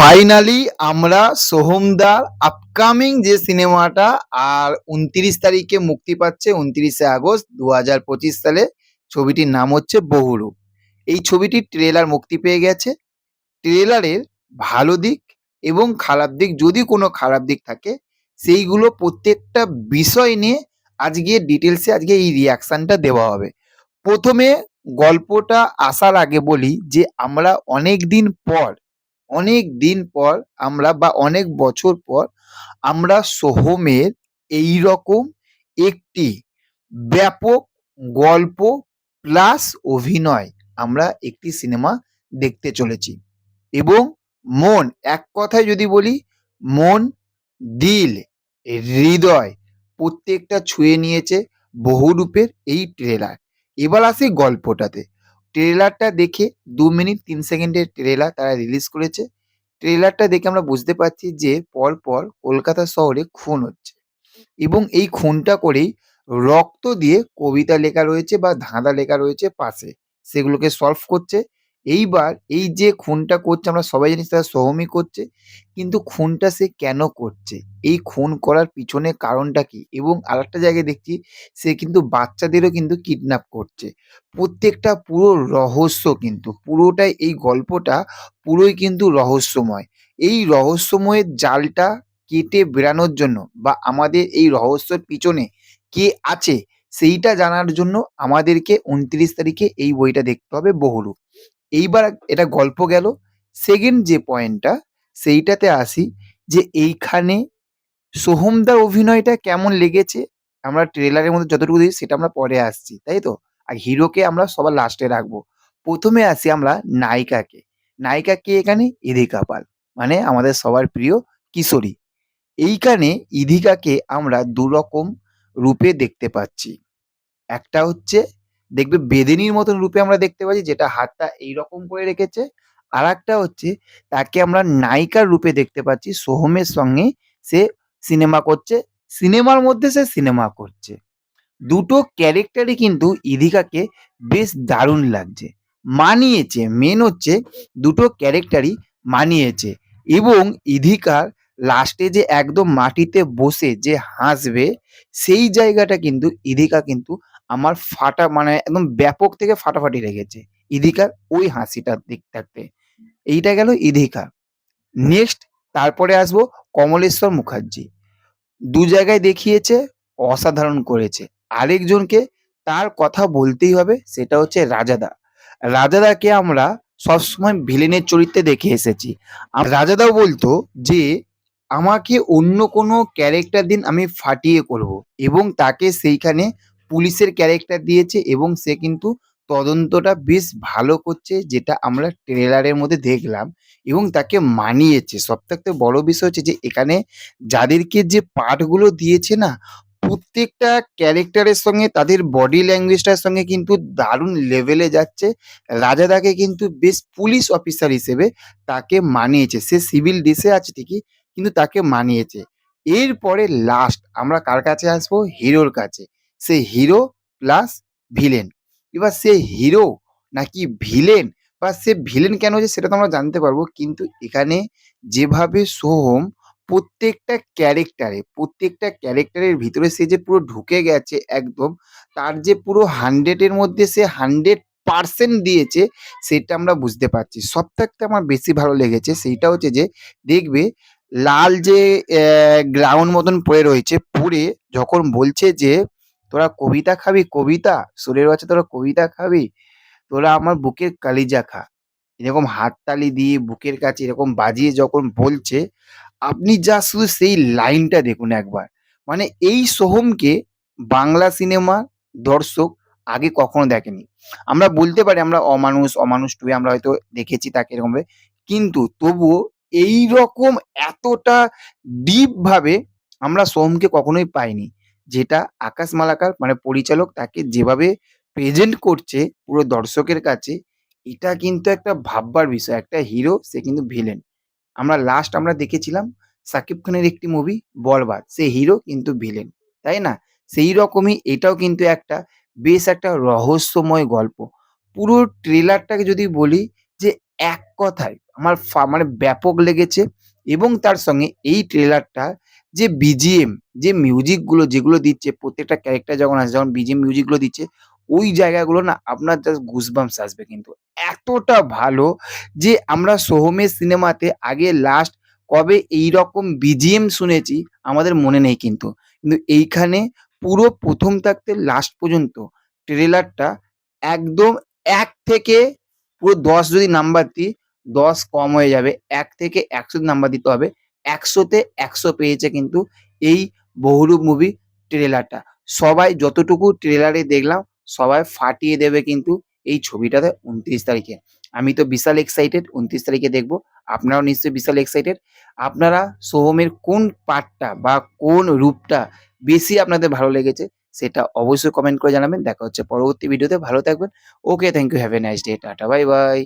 Finally আমরা সোহমদার upcoming যে সিনেমাটা আর উনত্রিশ তারিখে মুক্তি পাচ্ছে উনত্রিশে আগস্ট দু হাজার পঁচিশ সালে। ছবিটির নাম হচ্ছে বহুরূপ। এই ছবিটির ট্রেলার মুক্তি পেয়ে গেছে। ট্রেলারের ভালো দিক এবং খারাপ দিক যদি কোনো খারাপ দিক থাকে, সেইগুলো প্রত্যেকটা বিষয় নিয়ে আজকে ডিটেলসে আজকে এই রিয়াকশানটা দেওয়া হবে। প্রথমে গল্পটা আসার আগে বলি যে আমরা অনেক দিন পর অনেক দিন পর আমরা বা অনেক বছর পর আমরা সোহমের এই রকম একটি ব্যাপক গল্প প্লাস অভিনয় আমরা একটি সিনেমা দেখতে চলেছি। এবং মন, এক কথায় যদি বলি, মন, দিল, হৃদয় প্রত্যেকটা ছুঁয়ে নিয়েছে বহুরূপের এই ট্রেলার এবার আসি গল্পটাতে। ট্রেলারটা দেখে দু মিনিট, তিন সেকেন্ডের ট্রেলার তারা রিলিজ করেছে। ট্রেলারটা দেখে আমরা বুঝতে পারছি যে পর পর কলকাতা শহরে খুন হচ্ছে। এবং এই খুনটা করেই রক্ত দিয়ে কবিতা লেখা রয়েছে বা ধাঁধা লেখা রয়েছে পাশে। সেগুলোকে সলভ করছে। এইবার এই যে খুনটা করছে, আমরা সবাই জানি তারা সোহমই করছে, কিন্তু খুনটা সে কেন করছে? এই খুন করার পিছনে কারণটা কি? এবং আরেকটা জায়গায় দেখছি, সে কিন্তু বাচ্চাদেরও কিন্তু কিডন্যাপ করছে। প্রত্যেকটা পুরো রহস্য কিন্তু, পুরোটাই এই গল্পটা পুরোই কিন্তু রহস্যময়। এই রহস্যময়ের জালটা কেটে বেরানোর জন্য বা আমাদের এই রহস্যের পিছনে কে আছে, সেইটা জানার জন্য আমাদেরকে উনত্রিশ তারিখে এই বইটা দেখতে হবে বহুরূপ। এইবার এটা গল্প গেল। সেকেন্ড যে পয়েন্টটা সেইটাতে আসি যে এইখানে সোহমদার অভিনয়টা কেমন লেগেছে, আমরা ট্রেলারের মধ্যে যতটুকু দিই সেটা আমরা পরে আসছি, তাই তো? আর হিরোকে আমরা সবার লাস্টে রাখব। প্রথমে আসি আমরা নায়িকাকে। নায়িকা কে এখানে? ইধিকা পাল মানে আমাদের সবার প্রিয় কিশোরী। এইখানে ইধিকাকে আমরা দু রকম রূপে দেখতে পাচ্ছি। একটা হচ্ছে দেখবে বেদেনির মতন রূপে আমরা দেখতে পাচ্ছি যেটা হাতটা এইরকম করে রেখেছে। আর একটা হচ্ছে তাকে আমরা নায়িকার রূপে দেখতে পাচ্ছি, সোহমের সঙ্গে সে সিনেমা করছে, সিনেমার মধ্যে সে সিনেমা করছে। দুটো ক্যারেক্টারই কিন্তু ইধিকাকে বেশ দারুণ লাগছে। মানিয়েছে মেন হচ্ছে দুটো ক্যারেক্টারই মানিয়েছে এবং ইধিকার লাস্টে যে একদম মাটিতে বসে যে হাসবে, সেই জায়গাটা কিন্তু ইধিকা কিন্তু আমার ফাটা মানে একদম ব্যাপক থেকে ফাটাফাটি রেখেছে ইধিকার ওই হাসিটার দিক থাকতে। এইটা গেল ইধিকা নেক্সট তারপরে আসব কমলেশ্বর মুখার্জি। দু জায়গায় দেখিয়েছে, অসাধারণ করেছে। আরেকজনকে তার কথা বলতেই হবে, সেটা হচ্ছে রাজাদা। রাজাদাকে আমরা সবসময় ভিলেনের চরিত্রে দেখে এসেছি। আর রাজাদাও বলতো যে আমাকে অন্য কোনো ক্যারেক্টার দিন আমি ফাটিয়ে করব। এবং তাকে সেইখানে পুলিশের ক্যারেক্টার দিয়েছে এবং সে কিন্তু তদন্তটা বেশ ভালো করছে, যেটা আমরা ট্রেলারের মধ্যে দেখলাম এবং তাকে মানিয়েছে। সবথেকে বড় বিষয় হচ্ছে যে, এখানে যাদেরকে যে পার্টগুলো দিয়েছে না, প্রত্যেকটা ক্যারেক্টারের সঙ্গে, তাদের বডি ল্যাঙ্গুয়েজটার সঙ্গে কিন্তু দারুণ লেভেলে যাচ্ছে। রাজাদাকে কিন্তু বেশ পুলিশ অফিসার হিসেবে তাকে মানিয়েছে। সে সিভিল ডিসে আছে ঠিকই কিন্তু তাকে মানিয়েছে। এরপরে লাস্ট আমরা কার কাছে আসব? হিরোর কাছে। সে হিরো প্লাস ভিলেন এবার সে হিরো নাকি ভিলেন বা সে ভিলেন কেন যে সেটা তো আমরা জানতে পারব, কিন্তু এখানে যেভাবে সোহম প্রত্যেকটা ক্যারেক্টারে প্রত্যেকটা ক্যারেক্টারের ভিতরে সে যে পুরো ঢুকে গেছে একদম, তার যে পুরো হান্ড্রেডের মধ্যে সে হান্ড্রেড পার্সেন্ট দিয়েছে, সেটা আমরা বুঝতে পারছি। সব থাকতে আমার বেশি ভালো লেগেছে, সেইটা হচ্ছে যে, দেখবে লাল যে গ্রাউন্ড মতন পড়ে রয়েছে, পড়ে যখন বলছে যে, তোরা কবিতা খাবি, কবিতা? সুরের বাচ্চা তোরা কবিতা খাবি? তোরা আমার বুকের কালিজা খা। এরকম হাততালি দিয়ে বুকের কাছে এরকম বাজিয়ে যখন বলছে, আপনি যা শুধু সেই লাইনটা দেখুন একবার। মানে এই সোহমকে বাংলা সিনেমা দর্শক আগে কখনো দেখেনি। আমরা বলতে পারি আমরা অমানুষ অমানুষ টুয়ে আমরা হয়তো দেখেছি তাকে এরকমভাবে। কিন্তু তবুও এই রকম এতটা ডিপ ভাবে আমরা সোহমকে কখনোই পাইনি। যেটা আকাশ মালাকার মানে পরিচালক তাকে যেভাবে প্রেজেন্ট করছে পুরো দর্শকের কাছে, এটা কিন্তু একটা ভাববার বিষয়, একটা হিরো সে কিন্তু ভিলেন আমরা লাস্ট আমরা দেখেছিলাম সাকিব খানের একটি মুভি বরবাদ, সে হিরো কিন্তু ভিলেন তাই না? সেই রকমই এটাও কিন্তু একটা বেশ একটা রহস্যময় গল্প। পুরো ট্রেলারটাকে যদি বলি এক কথায় আমার মানে ব্যাপক লেগেছে এবং তার সঙ্গে এই ট্রেলারটা যে বিজিএম যে মিউজিকগুলো যেগুলো দিচ্ছে, প্রত্যেকটা ক্যারেক্টার যখন আসে, যখন বিজিএম মিউজিকগুলো দিচ্ছে, ওই জায়গাগুলো না আপনার জাস্ট গুজবাম্পস আসবে কিন্তু। এতটা ভালো যে আমরা সোহমের সিনেমাতে আগে লাস্ট কবে এই রকম বিজিএম শুনেছি, আমাদের মনে নেই কিন্তু। কিন্তু এইখানে পুরো প্রথম থাকতে লাস্ট পর্যন্ত ট্রেলারটা একদম এক থেকে পুরো ১০ যদি নাম্বার দিই ১০ কম হয়ে যাবে। ১ থেকে ১০০ নাম্বার দিতে হবে। ১০০ তে ১০০ পেয়েছে কিন্তু এই 'বহুরূপ' মুভি ট্রেলারটা। সবাই যতটুকু ট্রেলারে দেখলাম, সবাই ফাটিয়ে দেবে কিন্তু এই ছবিটাতে ২৯ তারিখে। আমি তো বিশাল এক্সাইটেড ২৯ তারিখে দেখব। আপনারাও নিশ্চয়ই বিশাল এক্সাইটেড। আপনারা সোহমের কোন পার্টটা বা কোন রূপটা বেশি আপনাদের ভালো লেগেছে সেটা অবশ্যই কমেন্ট করে জানাবেন। দেখা হচ্ছে পরবর্তী ভিডিওতে। ভালো থাকবেন। Okay thank you. Have a nice day. Tata bye, bye.